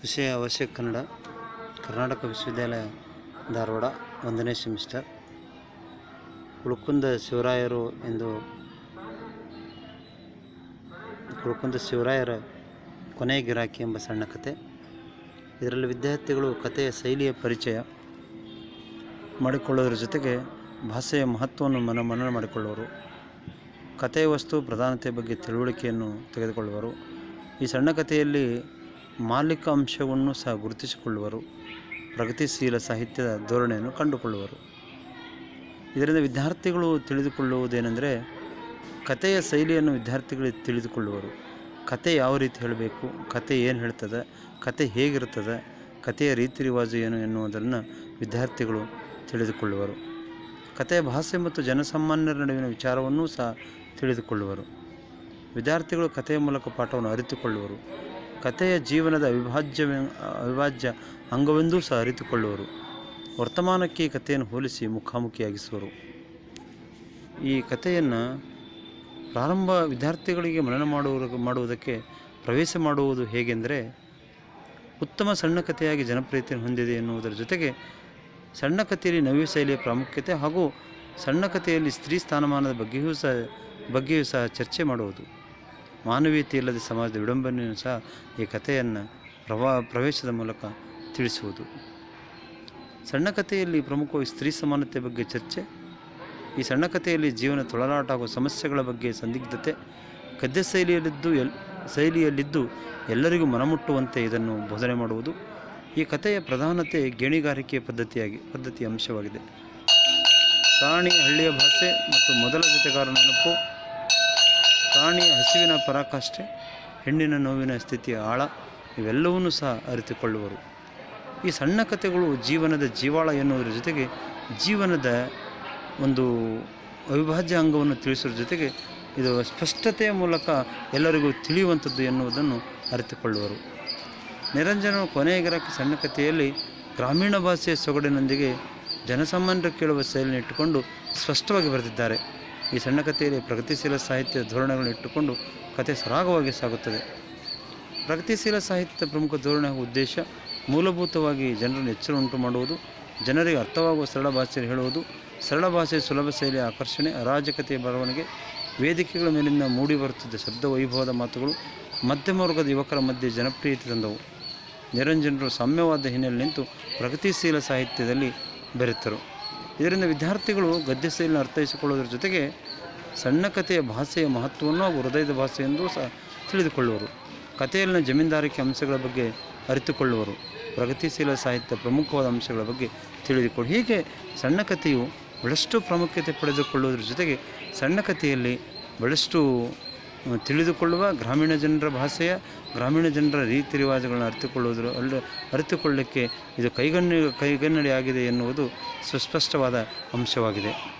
ವಿಷಯ ಅವಶ್ಯಕ ಕನ್ನಡ. ಕರ್ನಾಟಕ ವಿಶ್ವವಿದ್ಯಾಲಯ, ಧಾರವಾಡ, ಒಂದನೇ ಸೆಮಿಸ್ಟರ್. ಕುಳಕುಂದ ಶಿವರಾಯರು ಎಂದು ಕುಳುಕುಂದ ಶಿವರಾಯರ ಕೊನೆ ಗಿರಾಕಿ ಎಂಬ ಸಣ್ಣ ಕತೆ. ಇದರಲ್ಲಿ ವಿದ್ಯಾರ್ಥಿಗಳು ಕಥೆಯ ಶೈಲಿಯ ಪರಿಚಯ ಮಾಡಿಕೊಳ್ಳೋದ್ರ ಜೊತೆಗೆ ಭಾಷೆಯ ಮಹತ್ವವನ್ನು ಮನ ಮಾಡಿಕೊಳ್ಳುವರು ಕಥೆಯ ವಸ್ತು, ಪ್ರಧಾನತೆ ಬಗ್ಗೆ ತಿಳುವಳಿಕೆಯನ್ನು ತೆಗೆದುಕೊಳ್ಳುವರು. ಈ ಸಣ್ಣ ಕಥೆಯಲ್ಲಿ ಮಾಲಿಕ ಅಂಶವನ್ನು ಸಹ ಗುರುತಿಸಿಕೊಳ್ಳುವರು. ಪ್ರಗತಿಶೀಲ ಸಾಹಿತ್ಯದ ಧೋರಣೆಯನ್ನು ಕಂಡುಕೊಳ್ಳುವರು. ಇದರಿಂದ ವಿದ್ಯಾರ್ಥಿಗಳು ತಿಳಿದುಕೊಳ್ಳುವುದೇನೆಂದರೆ, ಕಥೆಯ ಶೈಲಿಯನ್ನು ವಿದ್ಯಾರ್ಥಿಗಳು ತಿಳಿದುಕೊಳ್ಳುವರು. ಕತೆ ಯಾವ ರೀತಿ ಹೇಳಬೇಕು ಕತೆ ಏನು ಹೇಳ್ತದೆ ಕತೆ ಹೇಗಿರ್ತದೆ, ಕಥೆಯ ರೀತಿ ರಿವಾಜು ಏನು ಎನ್ನುವುದನ್ನು ವಿದ್ಯಾರ್ಥಿಗಳು ತಿಳಿದುಕೊಳ್ಳುವರು. ಕಥೆಯ ಭಾಷೆ ಮತ್ತು ಜನಸಾಮಾನ್ಯರ ನಡುವಿನ ವಿಚಾರವನ್ನೂ ಸಹ ತಿಳಿದುಕೊಳ್ಳುವರು. ವಿದ್ಯಾರ್ಥಿಗಳು ಕಥೆಯ ಮೂಲಕ ಪಾಠವನ್ನು ಅರಿತುಕೊಳ್ಳುವರು. ಕಥೆಯ ಜೀವನದ ಅವಿಭಾಜ್ಯ ಅವಿಭಾಜ್ಯ ಅಂಗವೆಂದೂ ಸಹ ಅರಿತುಕೊಳ್ಳುವರು. ವರ್ತಮಾನಕ್ಕೆ ಈ ಕಥೆಯನ್ನು ಹೋಲಿಸಿ ಮುಖಾಮುಖಿಯಾಗಿಸುವರು. ಈ ಕಥೆಯನ್ನು ಪ್ರಾರಂಭ ವಿದ್ಯಾರ್ಥಿಗಳಿಗೆ ಮನನ ಮಾಡುವ ಮಾಡುವುದಕ್ಕೆ ಪ್ರವೇಶ ಮಾಡುವುದು ಹೇಗೆಂದರೆ, ಉತ್ತಮ ಸಣ್ಣ ಕಥೆಯಾಗಿ ಜನಪ್ರಿಯತೆಯನ್ನು ಹೊಂದಿದೆ ಎನ್ನುವುದರ ಜೊತೆಗೆ ಸಣ್ಣ ಕಥೆಯಲ್ಲಿ ನವ್ಯ ಶೈಲಿಯ ಪ್ರಾಮುಖ್ಯತೆ ಹಾಗೂ ಸಣ್ಣ ಕಥೆಯಲ್ಲಿ ಸ್ತ್ರೀ ಸ್ಥಾನಮಾನದ ಬಗ್ಗೆಯೂ ಸಹ ಬಗ್ಗೆಯೂ ಸಹ ಚರ್ಚೆ ಮಾಡುವುದು. ಮಾನವೀಯತೆ ಇಲ್ಲದ ಸಮಾಜದ ವಿಡಂಬನೆಯನ್ನು ಸಹ ಈ ಕಥೆಯನ್ನು ಪ್ರವಾ, ಪ್ರವೇಶದ ಮೂಲಕ ತಿಳಿಸುವುದು. ಸಣ್ಣ ಕಥೆಯಲ್ಲಿ ಪ್ರಮುಖವಾಗಿ ಸ್ತ್ರೀ ಸಮಾನತೆ ಬಗ್ಗೆ ಚರ್ಚೆ, ಈ ಸಣ್ಣ ಕಥೆಯಲ್ಲಿ ಜೀವನ ತೊಳಲಾಟ ಹಾಗೂ ಸಮಸ್ಯೆಗಳ ಬಗ್ಗೆ ಸಂದಿಗ್ಧತೆ, ಗದ್ಯ ಶೈಲಿಯಲ್ಲಿದ್ದು ಎಲ್, ಶೈಲಿಯಲ್ಲಿದ್ದು ಎಲ್ಲರಿಗೂ ಮನಮುಟ್ಟುವಂತೆ ಇದನ್ನು ಬೋಧನೆ ಮಾಡುವುದು, ಈ ಕಥೆಯ ಪ್ರಧಾನತೆ ಗೇಣಿಗಾರಿಕೆ ಪದ್ಧತಿಯಾಗಿ, ಪದ್ಧತಿಯ ಅಂಶವಾಗಿದೆ. ಪ್ರಾಣಿ ಹಳ್ಳಿಯ ಭಾಷೆ ಮತ್ತು ಮೊದಲ ಜೊತೆಗಾರ ನೆನಪು ಪ್ರಾಣಿಯ ಹಸಿವಿನ ಪರಾಕಾಷ್ಠೆ, ಹೆಣ್ಣಿನ ನೋವಿನ ಸ್ಥಿತಿಯ ಆಳ, ಇವೆಲ್ಲವನ್ನೂ ಸಹ ಅರಿತುಕೊಳ್ಳುವರು. ಈ ಸಣ್ಣ ಕಥೆಗಳು ಜೀವನದ ಜೀವಾಳ ಎನ್ನುವುದರ ಜೊತೆಗೆ ಜೀವನದ ಒಂದು ಅವಿಭಾಜ್ಯ ಅಂಗವನ್ನು ತಿಳಿಸುವ ಜೊತೆಗೆ ಇದು ಸ್ಪಷ್ಟತೆಯ ಮೂಲಕ ಎಲ್ಲರಿಗೂ ತಿಳಿಯುವಂಥದ್ದು ಎನ್ನುವುದನ್ನು ಅರಿತುಕೊಳ್ಳುವರು. ನಿರಂಜನ ಕೊನೆಯ ಸಣ್ಣ ಕಥೆಯಲ್ಲಿ ಗ್ರಾಮೀಣ ಭಾಷೆಯ ಸೊಗಡಿನೊಂದಿಗೆ ಜನಸಾಮಾನ್ಯರು ಕೇಳುವ ಶೈಲಿಯನ್ನು ಇಟ್ಟುಕೊಂಡು ಸ್ಪಷ್ಟವಾಗಿ ಬರೆದಿದ್ದಾರೆ. ಈ ಸಣ್ಣ ಕಥೆಯಲ್ಲಿ ಪ್ರಗತಿಶೀಲ ಸಾಹಿತ್ಯ ಧೋರಣೆಗಳನ್ನು ಇಟ್ಟುಕೊಂಡು ಕಥೆ ಸರಾಗವಾಗಿ ಸಾಗುತ್ತದೆ. ಪ್ರಗತಿಶೀಲ ಸಾಹಿತ್ಯದ ಪ್ರಮುಖ ಧೋರಣೆ ಉದ್ದೇಶ ಮೂಲಭೂತವಾಗಿ ಜನರನ್ನು ಎಚ್ಚರ ಉಂಟು ಮಾಡುವುದು, ಜನರಿಗೆ ಅರ್ಥವಾಗುವ ಸರಳ ಭಾಷೆಯಲ್ಲಿ ಹೇಳುವುದು, ಸರಳ ಭಾಷೆ ಸುಲಭ ಶೈಲಿಯ ಆಕರ್ಷಣೆ, ಅರಾಜಕತೆಯ ಬರವಣಿಗೆ, ವೇದಿಕೆಗಳ ಮೇಲಿಂದ ಮೂಡಿ ಬರುತ್ತಿದ್ದ ಶಬ್ದ ವೈಭವದ ಮಾತುಗಳು ಮಧ್ಯಮ ವರ್ಗದ ಯುವಕರ ಮಧ್ಯೆ ಜನಪ್ರಿಯತೆ ತಂದವು. ನಿರಂಜನರು ಸಾಮ್ಯವಾದ ಹಿನ್ನೆಲೆ ನಿಂತು ಪ್ರಗತಿಶೀಲ ಸಾಹಿತ್ಯದಲ್ಲಿ ಬೆರೆತರು. ಇದರಿಂದ ವಿದ್ಯಾರ್ಥಿಗಳು ಗದ್ಯ ಶೈಲಿನ ಅರ್ಥೈಸಿಕೊಳ್ಳುವುದರ ಜೊತೆಗೆ ಸಣ್ಣ ಕಥೆಯ ಭಾಷೆಯ ಮಹತ್ವವನ್ನು ಹಾಗೂ ಹೃದಯದ ಎಂದು ಸಹ ತಿಳಿದುಕೊಳ್ಳುವರು. ಕಥೆಯಲ್ಲಿನ ಜಮೀನ್ದಾರಿಕೆ ಅಂಶಗಳ ಬಗ್ಗೆ ಅರಿತುಕೊಳ್ಳುವರು. ಪ್ರಗತಿಶೀಲ ಸಾಹಿತ್ಯ ಪ್ರಮುಖವಾದ ಅಂಶಗಳ ಬಗ್ಗೆ ತಿಳಿದುಕೊಳ್ಳಿ ಹೀಗೆ ಸಣ್ಣ ಕಥೆಯು ಬಹಳಷ್ಟು ಪ್ರಾಮುಖ್ಯತೆ ಪಡೆದುಕೊಳ್ಳುವುದರ ಜೊತೆಗೆ ಸಣ್ಣ ಕಥೆಯಲ್ಲಿ ಬಹಳಷ್ಟು ತಿಳಿದುಕೊಳ್ಳುವ ಗ್ರಾಮೀಣ ಜನರ ಭಾಷೆಯ ಗ್ರಾಮೀಣ ಜನರ ರೀತಿ ರಿವಾಜುಗಳನ್ನು ಅರಿತುಕೊಳ್ಳುವುದರ ಅಲ್ಲ ಇದು ಕೈಗಣ್ಣಿ ಕೈಗನ್ನಡಿ ಆಗಿದೆ ಎನ್ನುವುದು ಸುಸ್ಪಷ್ಟವಾದ ಅಂಶವಾಗಿದೆ.